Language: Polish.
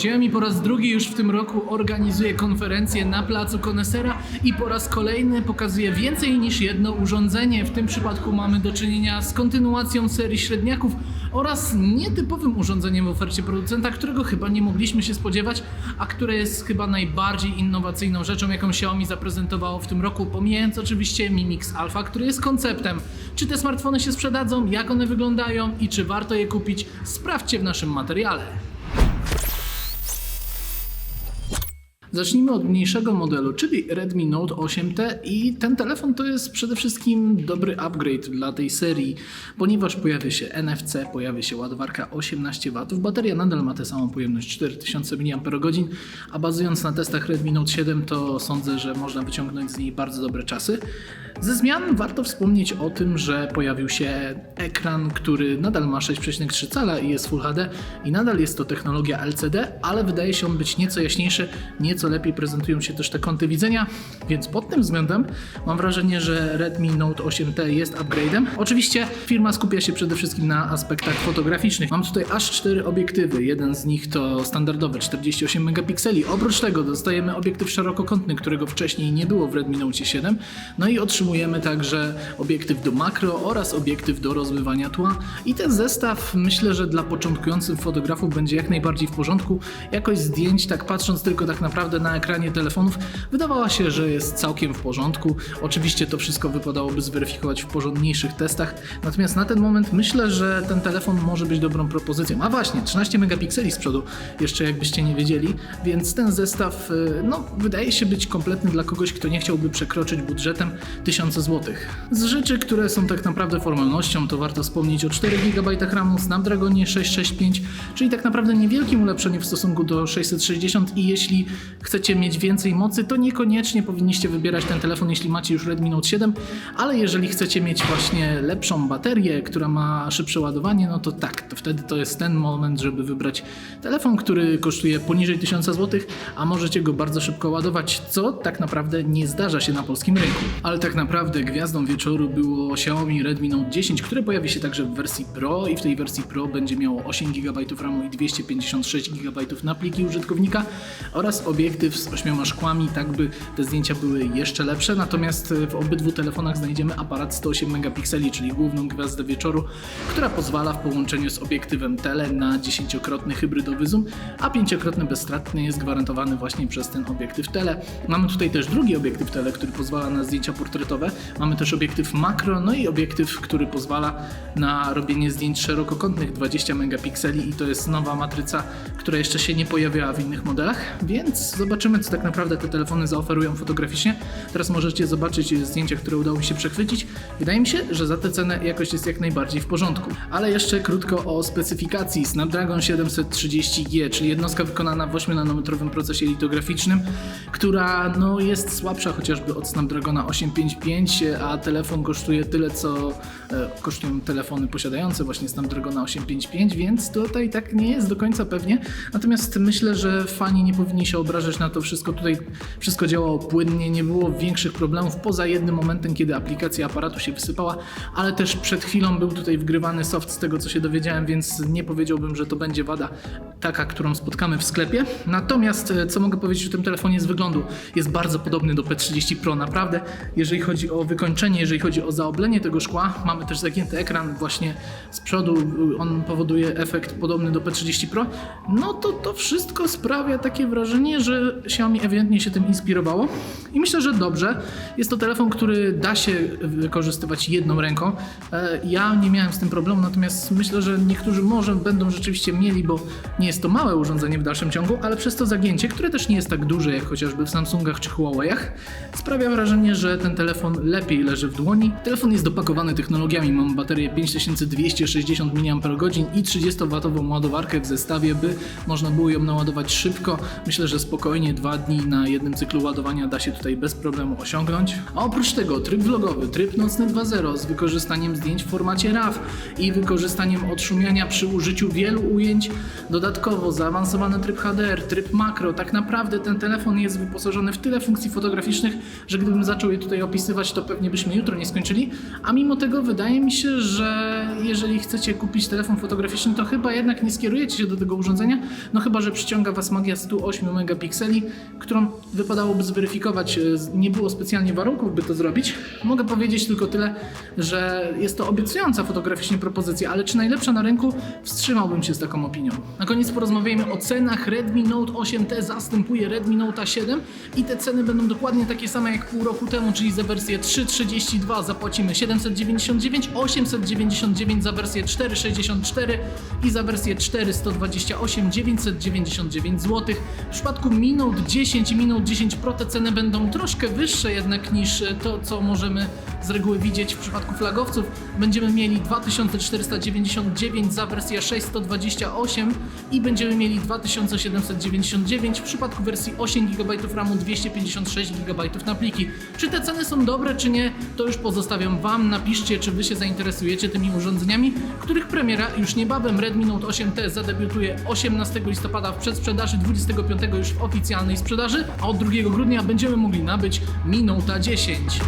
Xiaomi po raz drugi już w tym roku organizuje konferencję na placu Konesera i po raz kolejny pokazuje więcej niż jedno urządzenie. W tym przypadku mamy do czynienia z kontynuacją serii średniaków oraz nietypowym urządzeniem w ofercie producenta, którego chyba nie mogliśmy się spodziewać, a które jest chyba najbardziej innowacyjną rzeczą, jaką Xiaomi zaprezentowało w tym roku, pomijając oczywiście Mi Mix Alpha, który jest konceptem. Czy te smartfony się sprzedadzą, jak one wyglądają i czy warto je kupić, sprawdźcie w naszym materiale. Zacznijmy od mniejszego modelu, czyli Redmi Note 8T i ten telefon to jest przede wszystkim dobry upgrade dla tej serii, ponieważ pojawia się NFC, pojawia się ładowarka 18W, bateria nadal ma tę samą pojemność 4000 mAh, a bazując na testach Redmi Note 7 to sądzę, że można wyciągnąć z niej bardzo dobre czasy. Ze zmian warto wspomnieć o tym, że pojawił się ekran, który nadal ma 6,3 cala i jest Full HD i nadal jest to technologia LCD, ale wydaje się on być nieco jaśniejszy, nieco lepiej prezentują się też te kąty widzenia, więc pod tym względem mam wrażenie, że Redmi Note 8T jest upgrade'em. Oczywiście firma skupia się przede wszystkim na aspektach fotograficznych. Mam tutaj aż cztery obiektywy, jeden z nich to standardowy 48 megapikseli. Oprócz tego dostajemy obiektyw szerokokątny, którego wcześniej nie było w Redmi Note 7. No i otrzymujemy także obiektyw do makro oraz obiektyw do rozmywania tła. I ten zestaw myślę, że dla początkujących fotografów będzie jak najbardziej w porządku. Jakość zdjęć, tak patrząc tylko tak naprawdę na ekranie telefonów, wydawała się, że jest całkiem w porządku. Oczywiście to wszystko wypadałoby zweryfikować w porządniejszych testach. Natomiast na ten moment myślę, że ten telefon może być dobrą propozycją. A właśnie, 13 megapikseli z przodu, jeszcze jakbyście nie wiedzieli, więc ten zestaw y, no, wydaje się być kompletny dla kogoś, kto nie chciałby przekroczyć budżetem 1000 zł. Z rzeczy, które są tak naprawdę formalnością, to warto wspomnieć o 4 GB RAMu, Snapdragonie 665, czyli tak naprawdę niewielkim ulepszeniu w stosunku do 660 i jeśli chcecie mieć więcej mocy, to niekoniecznie powinniście wybierać ten telefon, jeśli macie już Redmi Note 7, ale jeżeli chcecie mieć właśnie lepszą baterię, która ma szybsze ładowanie, no to tak, to wtedy to jest ten moment, żeby wybrać telefon, który kosztuje poniżej 1000 zł, a możecie go bardzo szybko ładować, co tak naprawdę nie zdarza się na polskim rynku. Ale tak naprawdę gwiazdą wieczoru było Xiaomi Redmi Note 10, które pojawi się także w wersji Pro i w tej wersji Pro będzie miało 8 GB RAMu i 256 GB na pliki użytkownika oraz obiektyw z ośmioma szkłami, tak by te zdjęcia były jeszcze lepsze. Natomiast w obydwu telefonach znajdziemy aparat 108 megapikseli, czyli główną gwiazdę wieczoru, która pozwala w połączeniu z obiektywem tele na 10-krotny hybrydowy zoom, a 5-krotny bezstratny jest gwarantowany właśnie przez ten obiektyw tele. Mamy tutaj też drugi obiektyw tele, który pozwala na zdjęcia portretowe. Mamy też obiektyw makro, no i obiektyw, który pozwala na robienie zdjęć szerokokątnych 20 megapikseli i to jest nowa matryca, która jeszcze się nie pojawiała w innych modelach, więc zobaczymy co tak naprawdę te telefony zaoferują fotograficznie. Teraz możecie zobaczyć zdjęcia, które udało mi się przechwycić. Wydaje mi się, że za tę cenę jakość jest jak najbardziej w porządku. Ale jeszcze krótko o specyfikacji. Snapdragon 730G, czyli jednostka wykonana w 8-nanometrowym procesie litograficznym, która no, jest słabsza chociażby od Snapdragona 855, a telefon kosztuje tyle, co e, kosztują telefony posiadające właśnie Snapdragona 855, więc tutaj tak nie jest do końca pewnie. Natomiast myślę, że fani nie powinni się obrażać na to wszystko. Tutaj wszystko działało płynnie, nie było większych problemów poza jednym momentem, kiedy aplikacja aparatu się wysypała, ale też przed chwilą był tutaj wgrywany soft z tego, co się dowiedziałem, więc nie powiedziałbym, że to będzie wada taka, którą spotkamy w sklepie. Natomiast e, co mogę powiedzieć o tym telefonie z wyglądu? Jest bardzo podobny do P30 Pro, naprawdę. Jeżeli chodzi o wykończenie, jeżeli chodzi o zaoblenie tego szkła, mamy też zagięty ekran właśnie z przodu, on powoduje efekt podobny do P30 Pro. No to to wszystko sprawia takie wrażenie, że Xiaomi ewidentnie się tym inspirowało i myślę, że dobrze. Jest to telefon, który da się wykorzystywać jedną ręką. E, Ja nie miałem z tym problemu, natomiast myślę, że niektórzy może będą rzeczywiście mieli, bo nie jest to małe urządzenie w dalszym ciągu, ale przez to zagięcie, które też nie jest tak duże jak chociażby w Samsungach czy Huawei'ach, sprawia wrażenie, że ten telefon lepiej leży w dłoni. Telefon jest dopakowany technologiami. Mam baterię 5260 mAh i 30W ładowarkę w zestawie, by można było ją naładować szybko. Myślę, że spokojnie spokojnie dwa dni na jednym cyklu ładowania da się tutaj bez problemu osiągnąć. A oprócz tego tryb vlogowy, tryb nocny 2.0 z wykorzystaniem zdjęć w formacie RAW i wykorzystaniem odszumiania przy użyciu wielu ujęć. Dodatkowo zaawansowany tryb HDR, tryb makro. Tak naprawdę ten telefon jest wyposażony w tyle funkcji fotograficznych, że gdybym zaczął je tutaj opisywać, to pewnie byśmy jutro nie skończyli. A mimo tego wydaje mi się, że jeżeli chcecie kupić telefon fotograficzny, to chyba jednak nie skierujecie się do tego urządzenia, no chyba, że przyciąga Was magia 108 megapikseli, którą wypadałoby zweryfikować. E, Nie było specjalnie warunków, by to zrobić. Mogę powiedzieć tylko tyle, że jest to obiecująca fotograficznie propozycja, ale czy najlepsza na rynku? Wstrzymałbym się z taką opinią. Na koniec porozmawiajmy o cenach. Redmi Note 8T zastępuje Redmi Note 7 i te ceny będą dokładnie takie same jak pół roku temu, czyli za wersję 3.32 zapłacimy 799, 899 za wersję 4.64 i za wersję 4.128 999 zł. W przypadku Mi Note 10 i Mi Note 10 Pro te ceny będą troszkę wyższe jednak niż to, co możemy z reguły widzieć w przypadku flagowców. Będziemy mieli 2499 za wersję 628 i będziemy mieli 2799 w przypadku wersji 8 GB RAMu 256 GB na pliki. Czy te ceny są dobre, czy nie, to już pozostawiam Wam. Napiszcie, czy Wy się zainteresujecie tymi urządzeniami, których premiera już niebawem Redmi Note 8T zadebiutuje 18 listopada w przedsprzedaży, 25 już w oficjalnej sprzedaży, a od 2 grudnia będziemy mogli nabyć Mi Note 10.